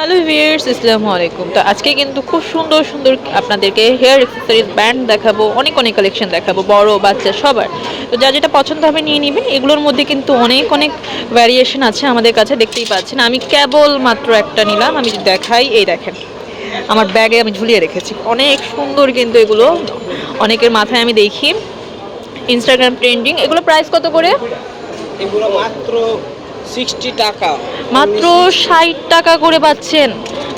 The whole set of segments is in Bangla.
হ্যালো ভিউয়ার্স, আসসালামু আলাইকুম। তো আজকে কিন্তু খুব সুন্দর সুন্দর আপনাদেরকে হেয়ার অ্যাক্সেসরিজ ব্যান্ড দেখাবো, অনেক অনেক কালেকশন দেখাবো, বড়, বাচ্চা, সবার। তো যা যেটা পছন্দ হবে নিয়ে নেবেন, এগুলোর মধ্যে কিন্তু অনেক অনেক ভ্যারিয়েশন আছে আমাদের কাছে, দেখতেই পাচ্ছেন। আমি কেবল মাত্র একটা নিলাম, আমি দেখাই, এই দেখেন। আমার ব্যাগে আমি ঝুলিয়ে রেখেছি। অনেক সুন্দর কিন্তু এগুলো। অনেকের মাথায় আমি দেখি। ইনস্টাগ্রাম ট্রেন্ডিং এগুলো প্রাইস কত করে? এগুলো মাত্র সিক্সটি টাকা। মাত্র ষাট টাকা করে পাচ্ছেন।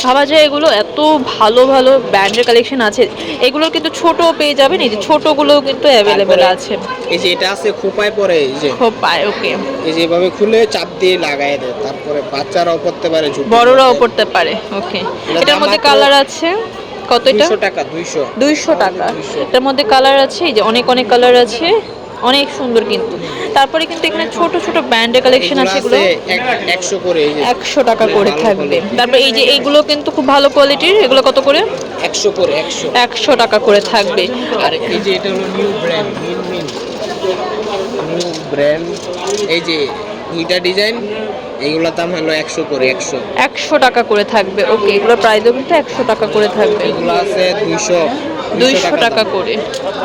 ভাবা যায় এগুলো এত ভালো ভালো ব্র্যান্ডের কালেকশন আছে। এগুলোর কিন্তু ছোট পেয়ে যাবেন এই যে ছোটগুলোও কিন্তু অ্যাভেলেবেল আছে। এই যে এটা আছে খোপায় পরে এই যে। খোপায় ওকে এই যে এভাবে খুলে চাপ দিয়ে লাগাই দেয় তারপরে বাচ্চারাও পড়তে পারে বড়রাও পড়তে পারে ওকে এটার মধ্যে কালার আছে কত এটা দুইশো টাকা দুইশো। দুইশো টাকা। 200 এটার মধ্যে কালার আছে এই যে অনেক অনেক কালার আছে। অনেক সুন্দর কিন্তু। তারপরে কিন্তু এখানে ছোট ছোট ব্র্যান্ডের কালেকশন আছে এগুলো। আছে এক- একশো করে এই যে একশো টাকা করে থাকবে। তারপর এই যে এইগুলো কিন্তু খুব ভালো কোয়ালিটির এগুলো কত করে? একশো করে একশো। একশো টাকা করে থাকবে। আর এই যে এটা হলো নিউ ব্র্যান্ড নিউ ব্র্যান্ড এই যে দুইটা ডিজাইন এইগুলোর দাম হলো একশো করে একশো। একশো টাকা করে থাকবে ওকে এগুলোর প্রাইসও কিন্তু একশো টাকা করে থাকবে। এগুলো আছে দুইশো দুইশো টাকা করে।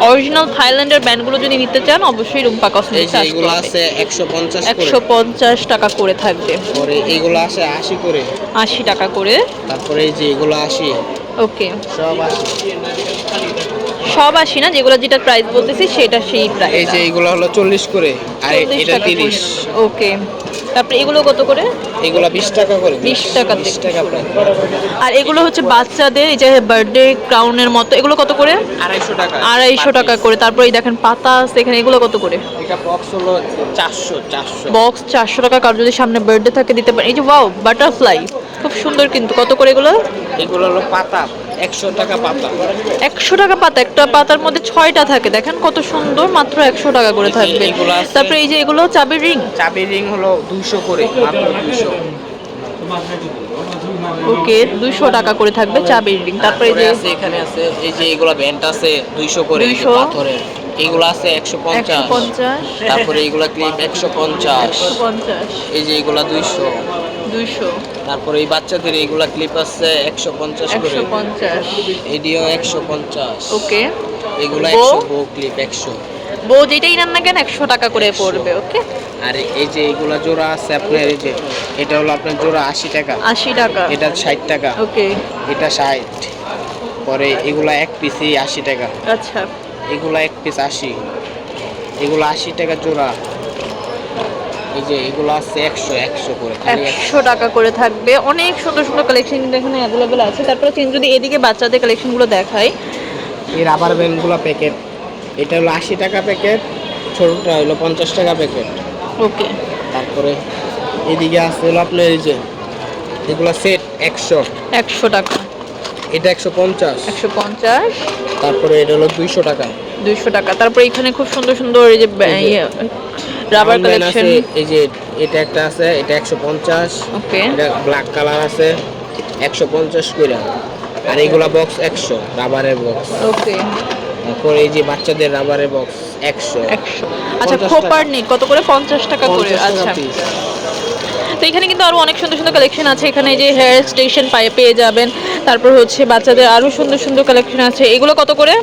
অরিজিনাল থাইল্যান্ডের ব্যান্ডগুলো যদি নিতে চান অবশ্যই রুম্পা কসমেটিক্স এগুলো আছে একশো পঞ্চাশ করে। একশো পঞ্চাশ টাকা করে থাকবে। পরে এগুলো আছে আশি করে। আশি টাকা করে। তারপরে এই যে এগুলো আশি। ওকে। সব আশি। সব আশি না যেগুলো যেটা প্রাইস বলতেছি সেটা সেই প্রাইস এই যে এগুলো হলো চল্লিশ করে আর এটা তিরিশ। ওকে তারপরে এগুলো কত করে? এগুলো বিশ টাকা করে। 20 টাকা বিশ থেকে। টাকা প্রায় আর এগুলো হচ্ছে বাচ্চাদের এই যে বার্থডে ক্রাউনের মতো এগুলো কত করে? আড়াইশো টাকা। আড়াইশো per টাকা করে। তারপর এই দেখেন পাতা আছে এখানে এগুলো কত করে? এটা বক্স হলো চারশো চারশো। বক্স চারশো টাকা। কার যদি সামনে বার্থডে থাকে দিতে পারেন এই যে ওয়াও বাটারফ্লাই খুব সুন্দর কিন্তু। কত করে এগুলো? এগুলো হলো পাতা। একশো টাকা পাতা। একশো টাকা পাতা একটা পাতার মধ্যে ছয়টা থাকে। দেখেন কত সুন্দর মাত্র একশো টাকা করে থাকবে। তারপরে এই যে এগুলো চাবির রিং। চাবি রিং হলো দুইশো করে মাত্র দুইশো। ওকে দুইশো টাকা করে থাকবে চাবির রিং। তারপরে এই যে এখানে আছে এই যে এগুলো ব্যান্ড আছে দুইশো করে এই যে 200 পাথরের। এগুলো আছে একশো পঞ্চাশ। তারপরে এগুলা ক্লিপ একশো পঞ্চাশ। এই যে এগুলা দুইশো। দুইশো। তারপরে এই বাচ্চাদের এইগুলা ক্লিপ আছে একশো পঞ্চাশ করে। একশো পঞ্চাশ। এডিও একশো পঞ্চাশ। ওকে। এগুলা বউ? একশো বউ ক্লিপ একশো। বউ যেটাই নেন না কেন একশো টাকা করে পড়বে ওকে? আর এই যে এগুলা জোড়া আছে আপনার এই যে এটা হলো আপনার জোড়া আশি টাকা। আশি টাকা। এটা ষাট টাকা। ওকে। এটা ষাট। পরে এগুলা এক পিসই আশি টাকা। আচ্ছা। এগুলা এক পিস আশি। এগুলো আশি টাকা জোড়া। এই যে এগুলো আছে একশো একশো করে একশো। টাকা করে থাকবে। অনেক সুন্দর সুন্দর কালেকশন কিন্তু এখানে অ্যাভেলেবেল আছে। তারপরে চেঞ্জ যদি এদিকে বাচ্চাদের কালেকশনগুলো দেখাই। এই রাবার ব্যান্ডগুলো প্যাকেট এটা হলো আশি টাকা প্যাকেট ছোটটা হলো পঞ্চাশ টাকা প্যাকেট ওকে তারপরে এদিকে আছে হলো আপনার এই যে এগুলো সেট একশো। একশো টাকা। এটা একশো পঞ্চাশ। একশো পঞ্চাশ। তারপরে এটা হলো দুইশো টাকা। দুইশো টাকা। তারপরে এখানে খুব সুন্দর সুন্দর এই যে এই যে রাবার কালেকশন এই যে এটা একটা আছে এটা একশো পঞ্চাশ। ওকে এটা ব্ল্যাক কালার আছে একশো পঞ্চাশ করে আর এইগুলা বক্স একশো রাবারের বক্স ওকে তারপর এই যে বাচ্চাদের রাবারের বক্স একশো। একশো। আচ্ছা 50 খোপার নেট কত করে? পঞ্চাশ টাকা করে আচ্ছা। তো এখানে কিন্তু আরও অনেক সুন্দর সুন্দর কালেকশন আছে। এখানে এই যে হেয়ার স্টেশন পায়ে পেয়ে যাবেন। তারপর হচ্ছে বাচ্চাদের আরও সুন্দর সুন্দর কালেকশন আছে। এগুলো কত করে?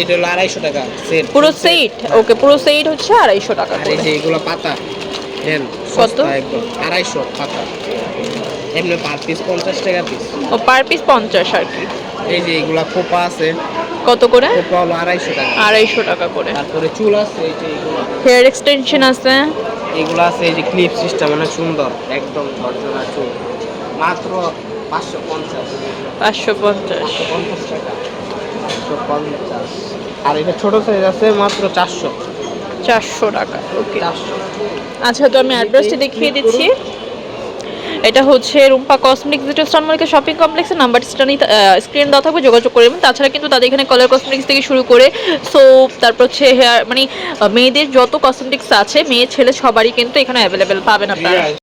এটা হলো আড়াইশো টাকা সেট পুরো সেট ওকে পুরো সেট হচ্ছে আড়াইশো টাকা আর এই যে এগুলো পাতা দেন কত? আড়াইশো পাতা। এমনি পার পিস পঞ্চাশ টাকা পিস ও পার পিস পঞ্চাশ আর কি। এই যে এগুলা খোপা আছে কত করে? খোপা হলো আড়াইশো টাকা। আড়াইশো টাকা করে। তারপরে চুল আছে এই যে এগুলো। হেয়ার এক্সটেনশন আছে? এগুলো আছে এই যে ক্লিপ সিস্টেম অনেক সুন্দর একদম ঝরঝরা চুল। মাত্র পাঁচশো পঞ্চাশ। পাঁচশো পঞ্চাশ। পঞ্চাশ টাকা। পঞ্চাশ। আর এটা ছোট সাইজ আছে মাত্র চারশো। চারশো টাকা ওকে। চারশো। আচ্ছা তো আমি অ্যাড্রেসটি দেখিয়ে দিচ্ছি। এটা হচ্ছে রুম্পা কসমেটিক্স যেটা স্টানমার্কের শপিং কমপ্লেক্সের নাম্বার স্ক্রিন দেওয়া থাকবে যোগাযোগ করে নেবেন। তাছাড়া কিন্তু তাদের এখানে কালার কসমেটিক্স থেকে শুরু করে সোপ তারপর হচ্ছে হেয়ার মানে মেয়েদের যত কসমেটিক্স আছে মেয়ে ছেলে সবারই কিন্তু এখানে অ্যাভেলেবেল পাবেন আপনারা।